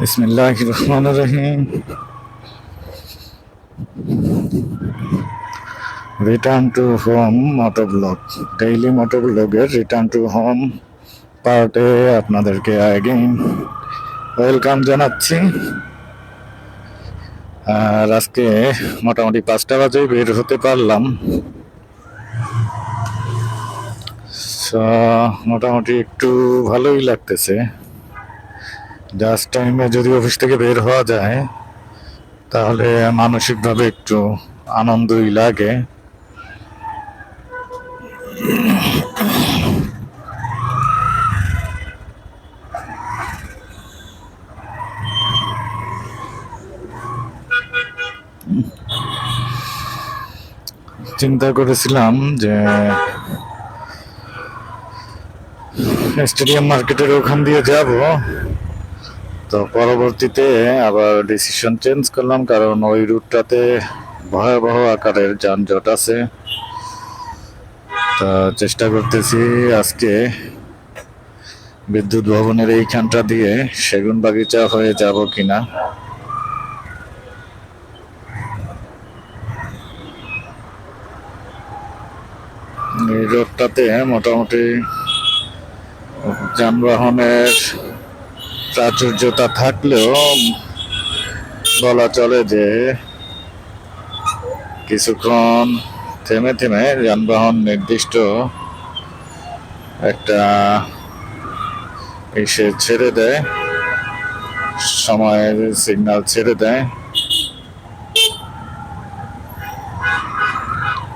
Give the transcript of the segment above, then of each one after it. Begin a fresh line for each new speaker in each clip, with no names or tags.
বিসমিল্লাহ রহমান রহিম return to home moto blog daily moto ব্লগের রিটার্ন টু হোম পার্টে আপনাদেরকে আগেইন ওয়েলকাম জানাচ্ছি। আর আজকে মোটামুটি পাঁচটা বাজে বের হতে পারলাম। মোটামুটি একটু ভালোই লাগতেছে। জাস্ট টাইমে যদি অফিস থেকে বের হওয়া যায়, তাহলে মানসিকভাবে একটু আনন্দই লাগে। চিন্তা করেছিলাম যে স্টেডিয়াম মার্কেটের ওখান দিয়ে যাব। তো পরবর্তীতে আবার ডিসিশন চেঞ্জ করলাম, কারণ ওই রুটটাতে ভয়াবহ আকারের যানজট আছে। তা চেষ্টা করতেছি আজকে বিদ্যুৎ ভবনের এইখানটা দিয়ে সেগুন বাগিচা হয়ে যাব কিনা। এই রোডটাতে মোটামুটি যানবাহনের প্রাচুর্যতা থাকলেও বলা চলে যে কিছুক্ষণ থেমে থেমে যানবাহন নির্দিষ্ট একটা এসে ছেড়ে দেয়, সময়ের সিগন্যাল ছেড়ে দেয়।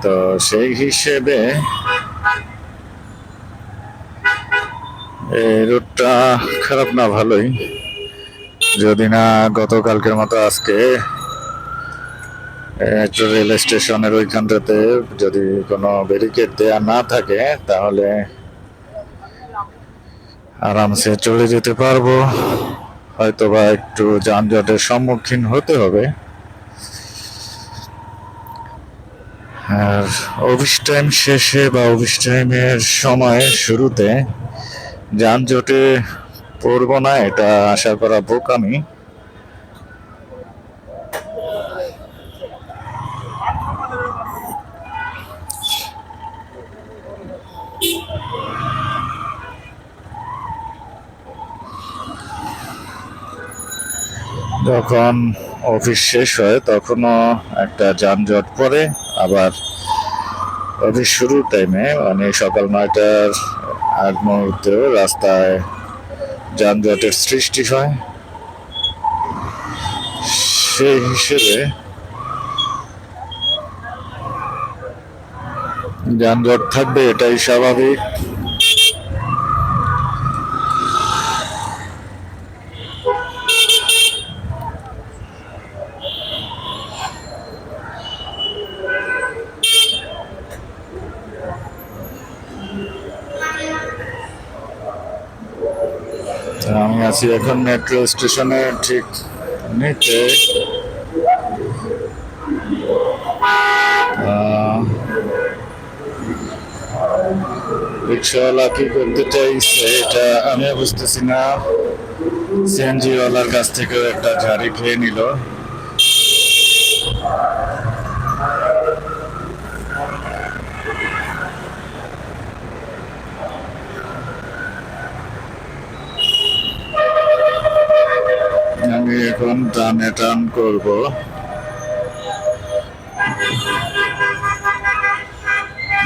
তো সেই হিসেবে এই রুটটা খারাপ না, ভালোই। যদি না গতকালকের মতো আজকে রেল স্টেশনের ওইখানটাতে যদি কোনো ব্যারিকেড দেয়া না থাকে, তাহলে আরামসে চলে যেতে পারব। হয়তো বা একটু যানজটের সম্মুখীন হতে হবে। আর অফিস টাইম শেষে বা অফিস টাইমের সময় শুরুতে যানজটে পড়ব না, এটা আশা করা বোকামি। যখন অফিস শেষ হয়, তখনও একটা যানজট পড়ে, আবার অফিস শুরুর টাইমে মানে সকাল নয়টার আগ মুহূর্তেও রাস্তায় যানজটের সৃষ্টি হয় সেই হিসেবে যানজট থাকবে এটাই স্বাভাবিক। আমি আছি এখন মেট্রো স্টেশনে ঠিক নিচে। রিক্সাওয়ালা কি করতে চাইছে, এটা আমি বুঝতেছি না। সিএনজি ওয়ালার কাছ থেকে একটা ঝাড়ি খেয়ে নিল আমি এখন টানে টান করব।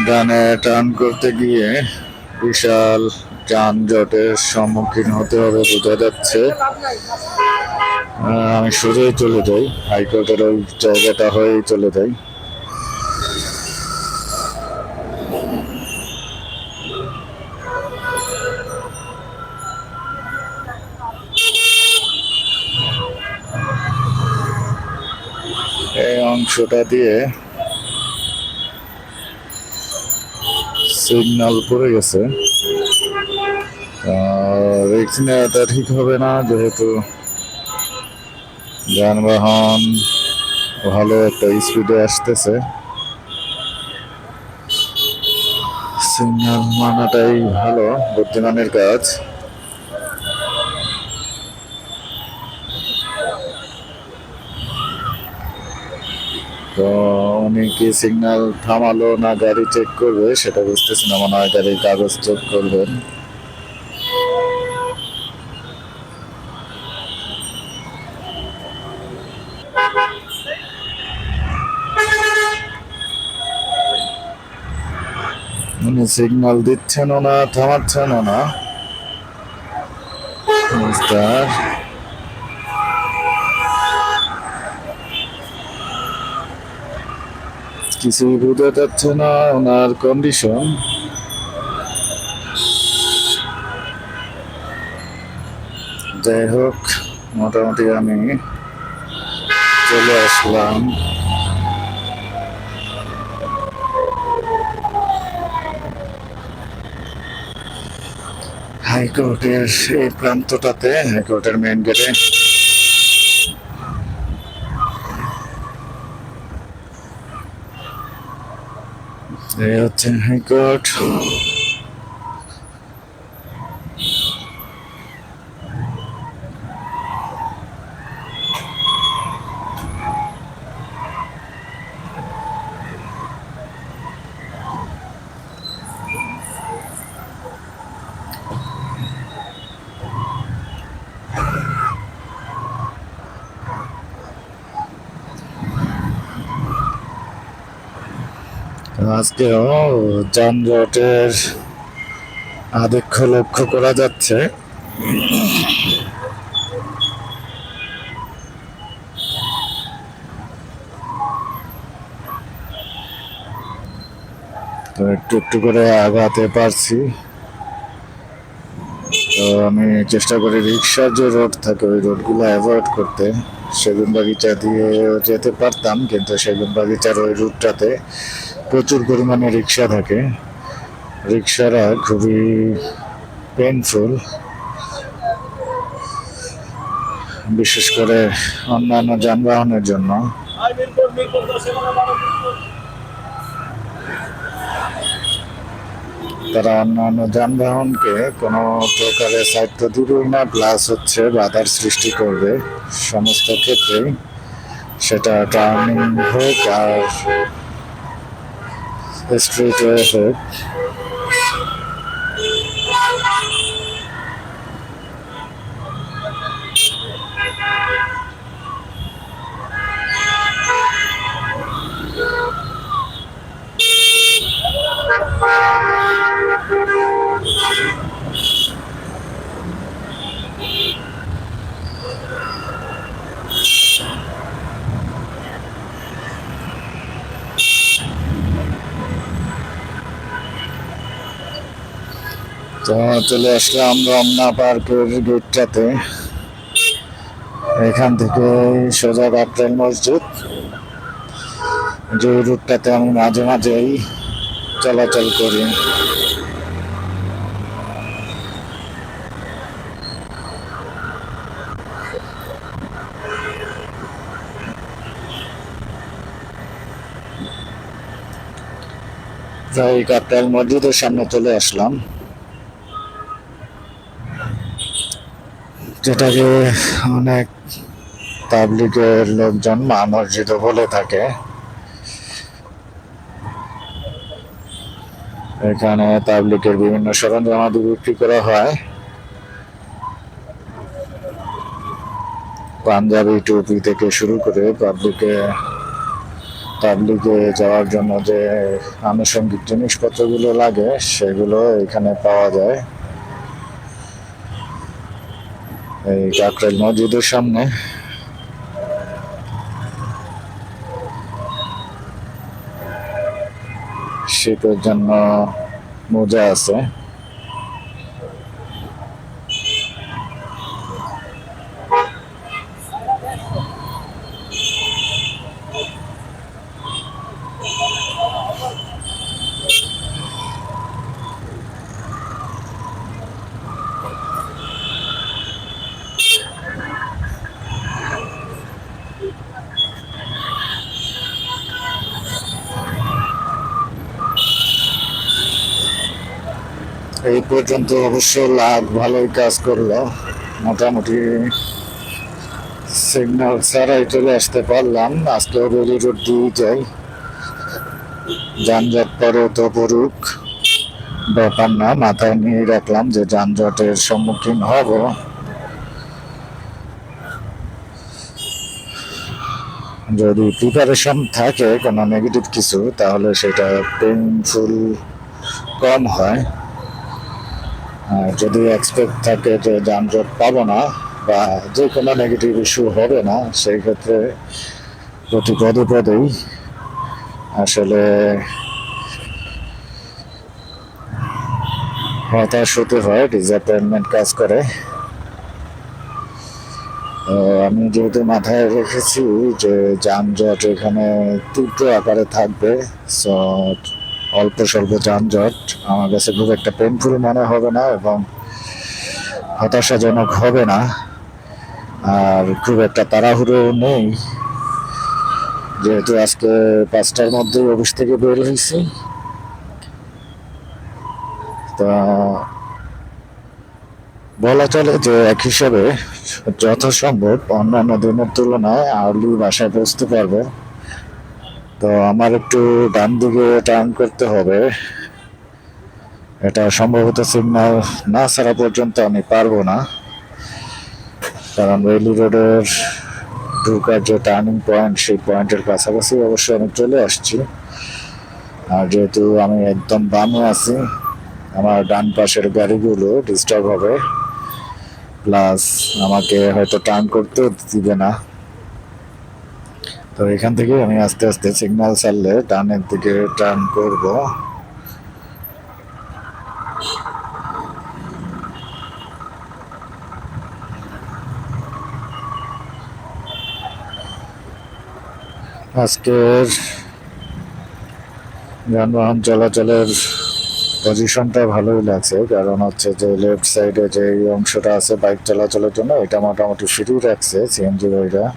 ডানে টান করতে গিয়ে বিশাল যানজটের সম্মুখীন হতে হবে, বোঝা যাচ্ছে। আমি সোজাই চলে যাই, হাইকোর্টের ওই জায়গাটা হয়েই চলে যাই। অংশটা দিয়ে সিগন্যাল পড়ে গেছে। রিক্স ঠিক হবে না, যেহেতু যানবাহন ভালো একটা স্পিডে আসতেছে। সিগনাল মানাটাই ভালো, বুদ্ধিমানের কাজ। উনি কি সিগন্যাল থামালো না গাড়ি চেক করবে, সেটা বুঝতেছি না, মনে হয় গাড়ির কাগজ চেক করবেন। উনি সিগন্যাল দিচ্ছেনও না, থামাচ্ছেনও না। মিস্টার কিছুই বোঝা না ওনার কন্ডিশন যাই হোক, মোটামুটি আমি চলে আসলাম। হাইকোর্টের এই প্রান্তটাতে, হাইকোর্টের মেইন গেটে এই হচ্ছে হাইকোর্ট যানজটের আধিক্য লক্ষ্য করা যাচ্ছে। তো একটু একটু করে আগাতে পারছি। তো আমি চেষ্টা করি রিক্সার যে রোড থাকে, ওই রোডগুলো অ্যাভয়েড করতে। সেগুন বাগিচা দিয়ে যেতে পারতাম, কিন্তু সেগুন বাগিচার ওই রুটটাতে প্রচুর পরিমাণে রিক্সা থাকে। রিক্সারা খুবই পেনফুল বিশেষ করে অন্যান্য যানবাহনের জন্য। তারা অন্যান্য যানবাহনকে কোনো প্রকারে তো দূরই না প্লাস হচ্ছে বাধার সৃষ্টি করবে সমস্ত ক্ষেত্রেই। সেটা টার্নিং হোক আর স্ট্রিট ওয়ে চলে আসলাম রমনা পার্কের গেটটাতে। এখান থেকে সোজা কাকরাইল মসজিদ। যে রুটটাতে আমি মাঝে মাঝেই চলাচল করি। তাই কাকরাইল মসজিদের সামনে চলে আসলাম। যেটাকে অনেক তাবলিগের লোকজন মা মসজিদ বলে থাকে। এখানে তাবলিগের বিভিন্ন সরঞ্জামাদি বিক্রি করা হয়। পাঞ্জাবি টুপি থেকে শুরু করে পাবলিকে তাবলিগে যাওয়ার জন্য যে আনুষঙ্গিক জিনিসপত্রগুলো লাগে, সেগুলো এখানে পাওয়া যায়। এই কাকরাইল মসজিদের সামনে। শীতের জন্য মোজা আছে এই পর্যন্ত অবশ্য লাভ ভালোই কাজ করল। মোটামুটি সিগন্যাল ছাড়াই চলে আসতে পারলাম। আজকে রোড দিয়ে যাই যানজট পরে তো পড়ুক। ব্যাপার না, মাথায় নিয়ে রাখলাম যে যানজটের সম্মুখীন হব। যদি প্রিপারেশন থাকে কোনো নেগেটিভ কিছু, তাহলে সেটা পেইনফুল কম হয়। যদি এক্সপেক্ট থাকে যে যানজট পাবো না বা যে কোনো নেগেটিভ ইস্যু হবে না, সেই ক্ষেত্রে প্রতি পদে পদেই আসলে হতাশ হতে হয় ডিসঅ্যাপয়েন্টমেন্ট কাজ করে। আমি যেহেতু মাথায় রেখেছি যে যানজট এখানে তীব্র আকারে থাকবে সো অল্প স্বল্প যানজট। আমার কাছে খুব একটা পেনফুল মনে হবে না এবং হতাশাজনক হবে না। আর খুব একটা তাড়াহুড়ো নেই। যেহেতু আজকে পাঁচটার মধ্যে অফিস থেকে বের হয়েছি। তা বলা চলে যে এক হিসাবে যথাসম্ভব অন্যান্য দিনের তুলনায় আর্লি বাসায় পৌঁছতে পারব। তো আমার একটু ডান দিকে টার্ন করতে হবে। এটা সম্ভবত সিগন্যাল না ছাড়া পর্যন্ত আমি পারব না। কারণ রেলি রোডের ঢুকার যে টার্নিং পয়েন্ট, সেই পয়েন্টের কাছাকাছি অবশ্যই আমি চলে আসছি। আর যেহেতু আমি একদম বামে আছি, আমার ডান পাশের গাড়িগুলো ডিস্টার্ব হবে। প্লাস আমাকে হয়তো টার্ন করতেও দিবে না। তো এখান থেকে আমি আস্তে আস্তে সিগন্যাল ছাড়লে ডানের দিকে টার্ন করব। আজকের যানবাহন চলাচলের পজিশনটা ভালোই লাগছে কারণ হচ্ছে যে লেফট সাইডে যে অংশটা আছে বাইক চলাচলের জন্য এটা মোটামুটি শুরু রাখছে সিএনজি আহ,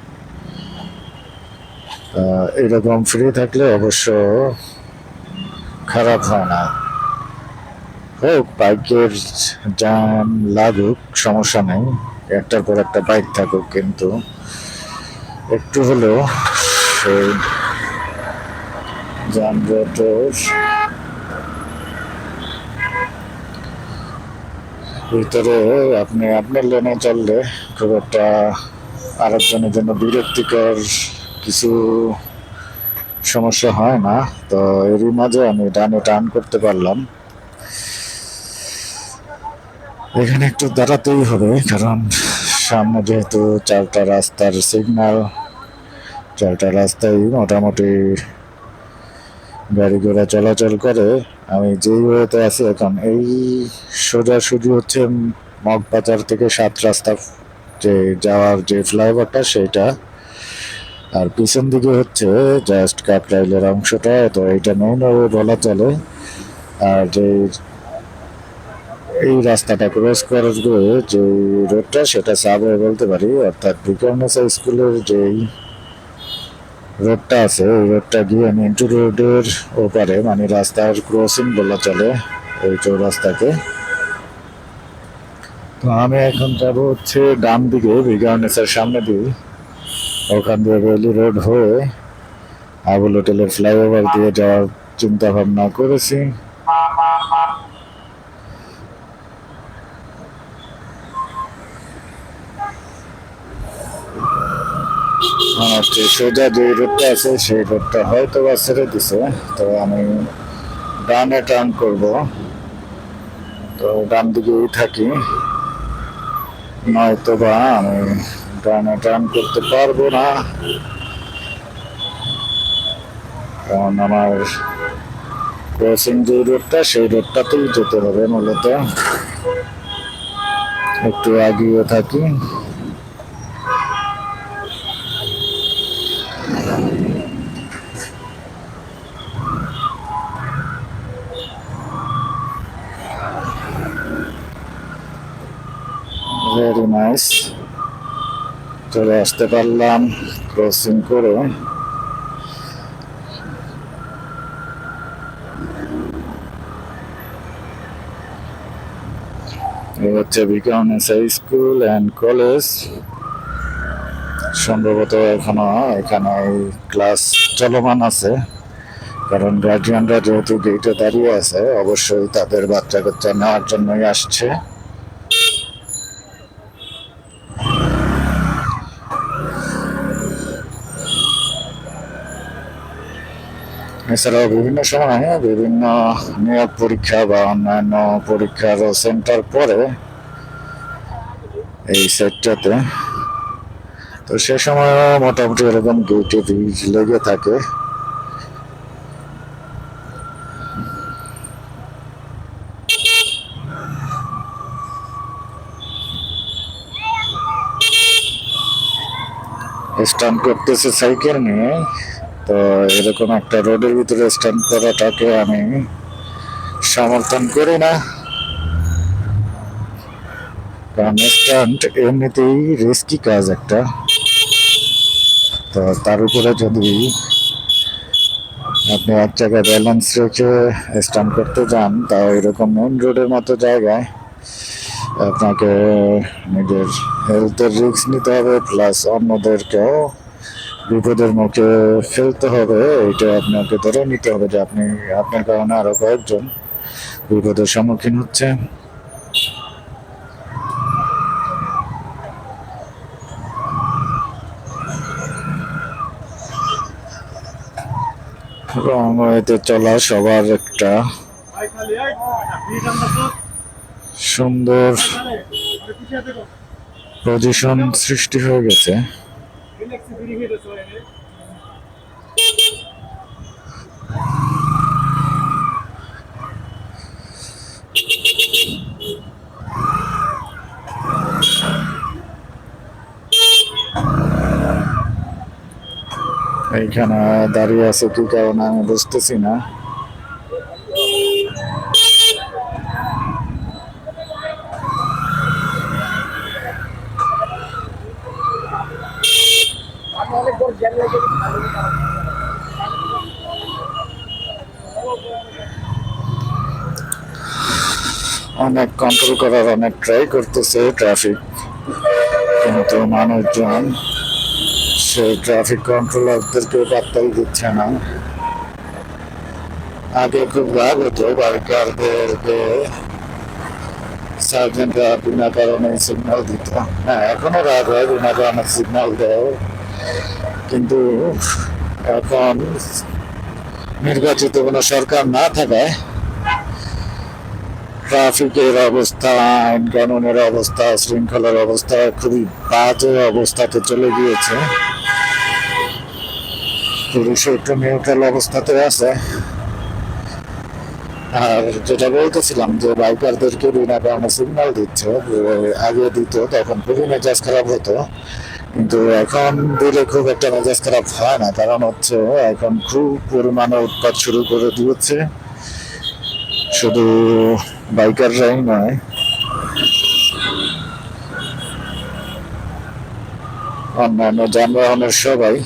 এরকম ফ্রি থাকলে অবশ্য খারাপ হয় না। হোক, বাইকের জ্যাম লাগুক, সমস্যা নেই। একটার পর একটা বাইক থাকুক, কিন্তু একটু হলেও সেই যানজটের ভিতরে আপনি আপনার লেনে চললে খুব একটা আরেকজনের জন্য বিরক্তিকর কিছু সমস্যা হয় না, তো এরই মাঝে আমি ডানে টার্ন করতে পারলাম। এখানে একটু দাঁড়াতেই হবে, কারণ সামনে যেহেতু চারটা রাস্তার সিগন্যাল চারটা রাস্তায় মোটামুটি গাড়ি ঘোড়া চলাচল করে। আমি যেই ওয়েতে আছি এখন, এই সোজা সোজাসুজি হচ্ছে মগবাজার থেকে সাত রাস্তা, যে যাওয়ার যে ফ্লাইওভারটা সেইটা। আর পিছন দিকে হচ্ছে জাস্ট কাকরাইলের অংশটা, তো এটা ওয়ে বলা চলে। আর যে এই রাস্তাটা ক্রস করার গিয়ে যে রোডটা সেটা সাবওয়ে বলতে পারি, অর্থাৎ বিকর্ণসা স্কুলের যেই রোডটা আছে, ওই রোডটা গিয়ে মিন্টু রোডের ওপারে মানে রাস্তার ক্রসিং বলা চলে, ওই চৌরাস্তাকে। তো আমি এখন যাব হচ্ছে ডান দিকে বিগার্নেসের সামনে দিয়ে। ওখান দিয়ে রেলি রোড হয়ে আবুল হোটেলের ফ্লাইওভার দিয়ে যাওয়ার চিন্তা ভাবনা করেছি সোজা যে রোডটা আছে, সেই রোডটা হয়তো বা ছেড়ে দিছে, তো আমি ডানে টার্ন করব। তো ডান দিকেই থাকি নয়তো বা আমি ডানে টার্ন করতে পারব না। কারণ আমার ক্রসিং যে রোডটা সেই রোডটাতেই যেতে হবে মূলত। একটু আগিয়ে থাকি। ভেরি নাইস চলে আসতে পারলাম ক্রসিং করে। হচ্ছে বিকাউনেস হাই স্কুল অ্যান্ড কলেজ সম্ভবত এখনও, এখানে ক্লাস চলমান আছে। কারণ গার্জিয়ানরা যেহেতু গেটে দাঁড়িয়ে আছে, অবশ্যই তাদের বাচ্চা কাচ্চা নেওয়ার জন্যই আসছে। এছাড়াও বিভিন্ন সময় বিভিন্ন নিয়োগ পরীক্ষা বা অন্যান্য পরীক্ষার সেন্টার পরে এই সেটটাতে। তো সে সময়ও মোটামুটি এরকম গেটে ভিড় লেগে থাকে। স্ট্যান্ড করতেছে সাইকেল নিয়ে। তো এরকম একটা রোডের ভিতরে স্ট্যান্ড করাটাকে আমি সমর্থন করি না। কারণ স্ট্যান্ড এমনিতেই রিস্কি কাজ একটা। তো তার উপরে যদি আপনি এক জায়গায় ব্যালেন্স রেখে স্ট্যান্ড করতে যান, তাও এরকম মেন রোডের মতো জায়গায় আপনাকে নিজের হেলথের রিস্ক নিতে হবে প্লাস অন্যদেরকেও বিপদের মুখে ফেলতে হবে, এটা আপনাকে ধরে নিতে হবে যে আপনি, আপনার কারণে আরও কয়েকজন বিপদের সম্মুখীন হচ্ছে রঙতে চলা সবার একটা সুন্দর পজিশন সৃষ্টি হয়ে গেছে। এইখানে দাঁড়িয়ে আছে, কি কারণে আমি বুঝতেছি না। অনেক কন্ট্রোল করার অনেক ট্রাই করতেছে ট্রাফিক কিন্তু মানুষজন ট্রাফিক কন্ট্রোলারদেরকে পাত্তাই দিচ্ছে না। আগে খুব রাগ হতো বাইকারদেরকে সার্জেন্টরা বিনা কারণে সিগন্যাল দিত। হ্যাঁ এখনও রাগ হয় বিনা কারণে সিগন্যাল দেয় কিন্তু এখন নির্বাচিত কোনো সরকার না থাকায় ট্রাফিকের অবস্থা, আইন কানুনের অবস্থা, শৃঙ্খলার অবস্থা খুবই বাজে অবস্থাতে চলে গিয়েছে। পুলিশও একটু নিউট্রাল অবস্থাতে আছে। আর যেটা বলতেছিলাম যে বাইকারদেরকে বিনা কারণে সিগন্যাল দিচ্ছে আগে দিত তখন খুবই মেজাজ খারাপ হতো। কিন্তু এখন দিলে খুব একটা মেজাজ খারাপ হয় না, কারণ হচ্ছে এখন খুব পরিমাণে উৎপাত শুরু করে দিয়েছে। শুধু বাইকাররাই নয়। অন্যান্য যানবাহনের সবাই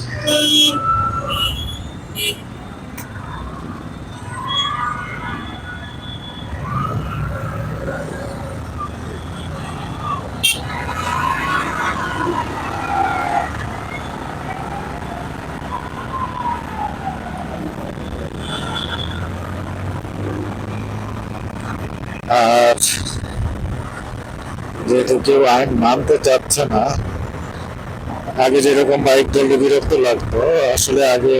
আর যেহেতু কেউ আইন মানতে চাচ্ছে না। আগে যেরকম বাইক ধরলে বিরক্ত লাগতো, আসলে আগে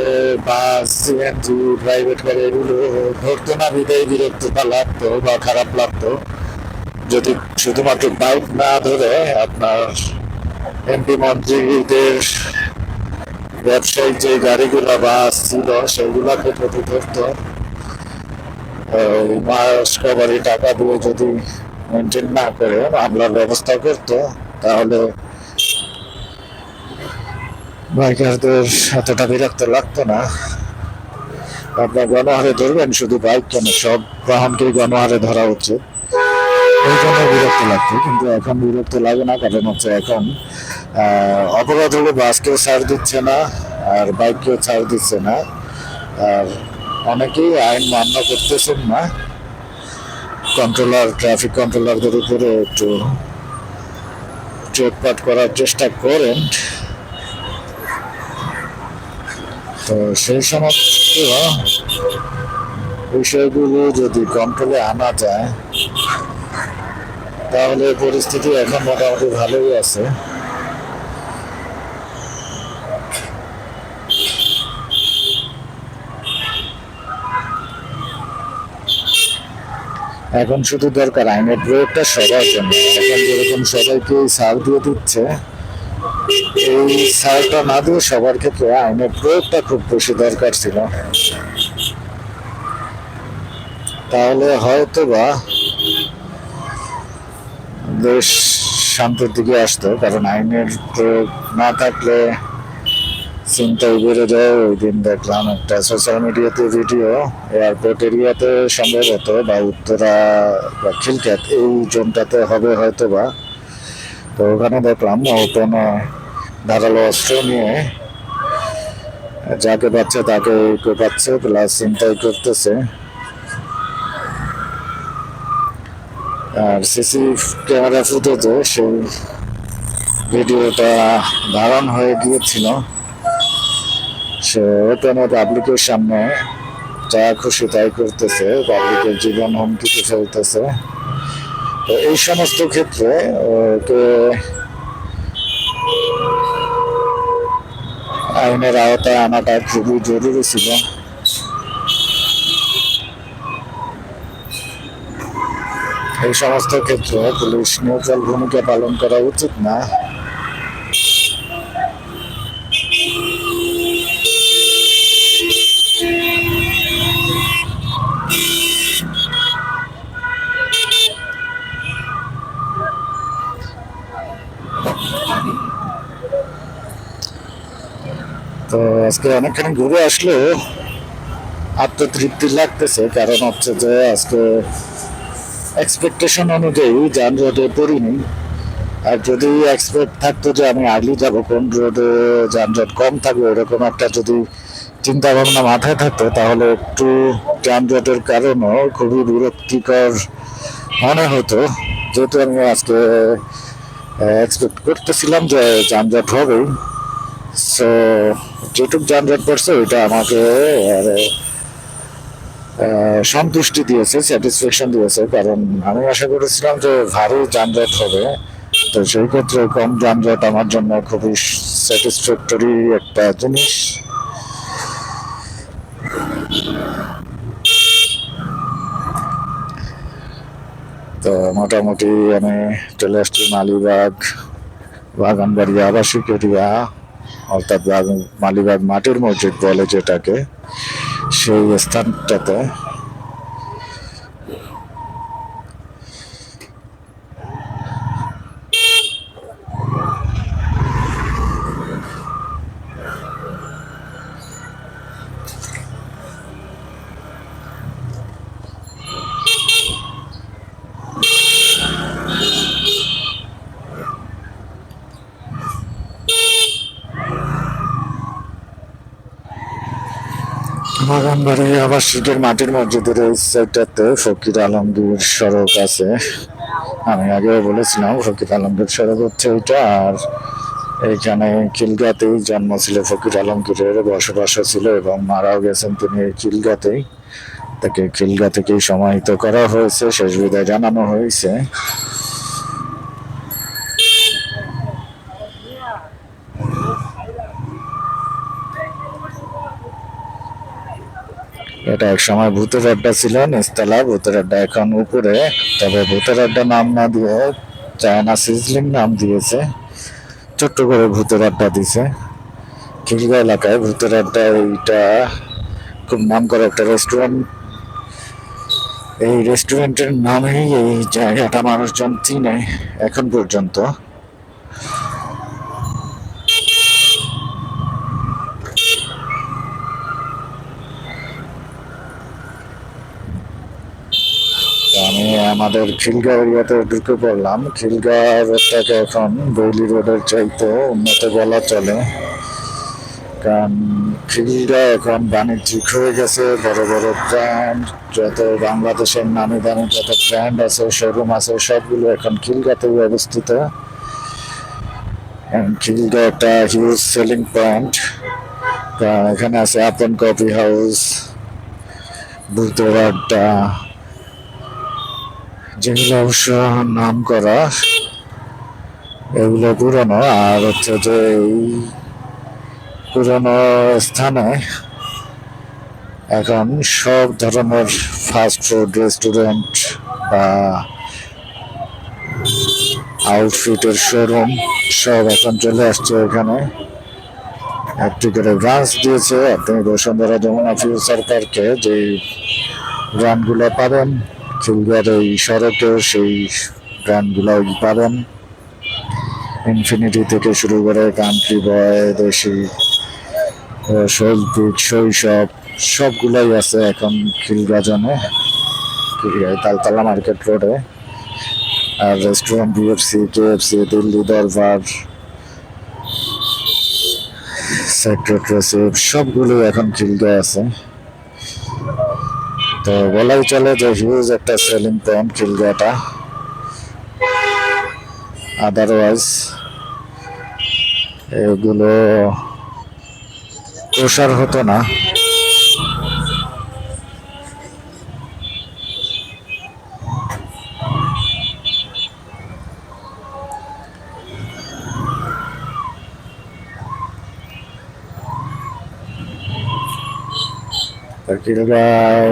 বাস সিএনজি প্রাইভেট গাড়ি এগুলো ধরতো না বিদায় বিরক্ততা লাগতো বা খারাপ লাগতো। যদি শুধুমাত্র বাইক না ধরে আপনার এমপি মন্ত্রীদের ব্যবসায়িক যে গাড়িগুলো, বাস ছিল, সেগুলোকে যদি ধরতো মাস কবারই টাকা দিয়ে যদি মেনটেন না করে মামলার ব্যবস্থা করতো, তাহলে বাইকারদের এতটা বিরক্ত লাগতো না। আপনার গণহারে ধরবেন শুধু বাইক কেন, সব বাহনকেই গণহারে ধরা উচিত। এই জন্য বিরক্ত লাগতো, কিন্তু এখন বিরক্ত লাগে না, কারণ হচ্ছে এখন অপরাধ হলে বাসকেও ছাড় দিচ্ছে না, আর বাইককেও ছাড় দিচ্ছে না। আর অনেকেই আইন মান্য করতেছেন না। কন্ট্রোলার ট্রাফিক কন্ট্রোলারদের উপরে একটু চোটপাট করার চেষ্টা করেন। তো সেই সমস্ত বিষয়গুলো যদি কন্ট্রোলে আনা যায়, তাহলে পরিস্থিতি এখন মোটামুটি ভালোই আছে। এখন শুধু দরকার আইনের প্রয়োগটা সবার জন্য। এখন যেরকম সবাইকে সার দিয়ে দিচ্ছে, এই সারটা না দিয়ে সবার ক্ষেত্রে আইনের প্রয়োগটা খুব বেশি দরকার ছিল। তাহলে হয়তো বা দেশ শান্তির দিকে আসতো, কারণ আইনের প্রয়োগ না থাকলে চিন্তাই বেড়ে যায় ওই দিন দেখলাম একটা সোশ্যাল মিডিয়াতে ভিডিও এয়ারপোর্ট এরিয়াতে সম্ভবত বা উত্তরা বা খিলখ্যাত এই জোনটাতে হবে হয়তো বা তো ওখানে দেখলাম ওপেনে ধারালো অস্ত্র নিয়ে যাকে পাচ্ছে তাকে কোপাচ্ছে প্লাস চিন্তাই করতেছে। আর সিসি ক্যামেরা ফুটেজে সেই ভিডিওটা ধারণ হয়ে গিয়েছিল। সে ওপেনে পাবলিকের সামনে যা খুশি তাই করতেছে, পাবলিকের জীবন হুমকিতে ফেলতেছে। তো এই সমস্ত ক্ষেত্রে আইনের আওতায় আনাটা খুবই জরুরি ছিল। এই সমস্ত ক্ষেত্রে পুলিশ নিউট্রাল ভূমিকা পালন করা উচিত না। আজকে অনেকখানি ঘুরে আসলো আত্মতৃপ্তি লাগতেছে, কারণ হচ্ছে যে আজকে এক্সপেকটেশন অনুযায়ী যানজটে পড়িনি। আর যদি এক্সপেক্ট থাকতো যে আমি আর্লি যাব, কোন রোডে যানজট কম থাকবে এরকম একটা যদি চিন্তা ভাবনা মাথায় থাকতো, তাহলে একটু যানজটের কারণেও খুবই বিরক্তিকর মনে হতো। যেহেতু আমি আজকে এক্সপেক্ট করতেছিলাম যে যানজট হবেই। সো যেটুক যানজট করছে ওইটা আমাকে সন্তুষ্টি দিয়েছে স্যাটিসফ্যাকশন দিয়েছে। কারণ আমি আশা করেছিলাম যে ভারী যানজট হবে। তো সেই ক্ষেত্রে কম যানজট আমার জন্য খুবই স্যাটিসফ্যাক্টরি একটা জিনিস। তো মোটামুটি আমি চলে আসছি মালিবাগ বাগানবাড়ি আবাসিক এরিয়া। অর্থাৎ মালিবাগ মাটির মসজিদ বলে যেটাকে সেই স্থানটাতে বাগানবাড়ি আবাসিকের মাটির মসজিদের এই সাইডটাতে ফকির আলমগীর সড়ক আছে। আমি আগেও বলেছিলাম, ফকির আলমগীর সড়ক হচ্ছে ওইটা আর এইখানে খিলগাতেই জন্ম ছিল ফকির আলমগীরের বসবাসও ছিল এবং মারাও গেছেন তিনি এই খিলগাতেই। তাকে খিলগা থেকেই সমাহিত করা হয়েছে, শেষ বিদায় জানানো হয়েছে। এটা এক সময় ভূতের আড্ডা ছিল, নিচতলা, ভূতের আড্ডা। এখন উপরে, তবে ভূতের আড্ডা নাম না দিয়ে চায়না সিজলিং নাম দিয়েছে। ছোট্ট করে ভূতের আড্ডা দিছে। খিলগা এলাকায় ভূতের আড্ডা, এইটা খুব নাম করা একটা রেস্টুরেন্ট এই রেস্টুরেন্টের নামেই এই জায়গাটা মানুষজন চিনে এখন পর্যন্ত তো আমি আমাদের খিলগা এরিয়াতে ঢুকে পড়লাম। খিলগা রোডটাকে এখন বৈলি রোডের চাইতে উন্নত বলা চলে। কারণ খিলগা এখন বাণিজ্যিক হয়ে গেছে, বড় বড় ব্র্যান্ড যত বাংলাদেশের নামি দামি যত ব্র্যান্ড আছে শোরুম আছে, সবগুলো এখন খিলগাতেই অবস্থিত। খিলগা একটা হিউজ সেলিং পয়েন্ট এখানে আছে আপন কফি হাউস বুধবারটা যেগুলো অবশ্য নাম করা, এগুলো পুরনো, আর হচ্ছে যে এই পুরনো স্থানে এখন সব ধরনের ফাস্ট ফুড রেস্টুরেন্ট বা আউটফিটের শোরুম সব এখন চলে আসছে এখানে। একটি করে ব্রাঞ্চ দিয়েছে, আপনি বসুন্ধরা যমুনা ফিউচার পার্কে যে ব্র্যান্ডগুলো পাবেন। চুলগার এই সড়কেও সেই ব্র্যান্ডগুলো পাবেন। ইনফিনিটি থেকে শুরু করে কান্ট্রি বয় দেশি শৈল্পিক, শৈশব, সবগুলোই আছে এখন খিলগাজনে তালতলা মার্কেট রোডে। আর restaurant BFC KFC Delhi, Darbar secretaryship সবগুলো এখন খিলগায় আছে। তো বলাই চলে যে হিউজ একটা সেলিং পয়েন্ট খিলগাটা আদারওয়াইজ এগুলো প্রসার হতো না।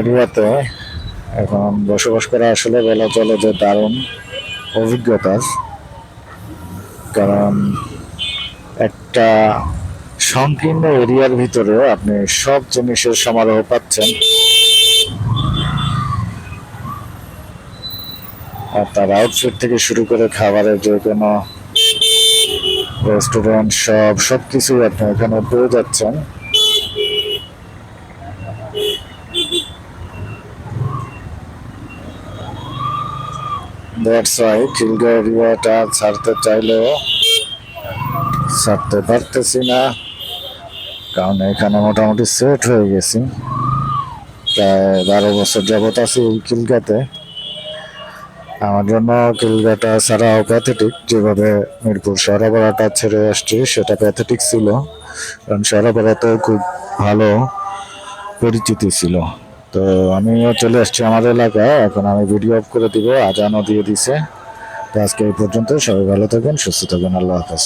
এরিয়াতে এখন বসবাস করা আসলে বলা চলে যে দারুণ অভিজ্ঞতার কারণ একটা সংকীর্ণ এরিয়ার ভিতরে আপনি সব জিনিসের সমারোহ পাচ্ছেন। আর তার আউটফিট থেকে শুরু করে খাবারের যে কোনো রেস্টুরেন্ট সব সব কিছুই আপনি এখানে পেয়ে যাচ্ছেন। দ্যাটস ওয়াই খিলগা এরিয়াটা ছাড়তে চাইলেও ছাড়তে পারতেছি না। কারণ এখানে মোটামুটি সেট হয়ে গেছি। প্রায় বারো বছর যাবত আছি এই কিলগাতে। আমার জন্য কিলগাটা ছাড়াও প্যাথেটিক যেভাবে মিরপুর সরাবরাটা ছেড়ে আসছি, সেটা প্যাথেটিক ছিল। কারণ সরাবরাতেও খুব ভালো পরিচিতি ছিল। তো আমিও চলে আসছি আমাদের এলাকায়। এখন আমি ভিডিও অফ করে দিব, আজানও দিয়ে দিছে। তো আজকে এই পর্যন্ত সবাই ভালো থাকবেন সুস্থ থাকবেন আল্লাহ হাফেজ।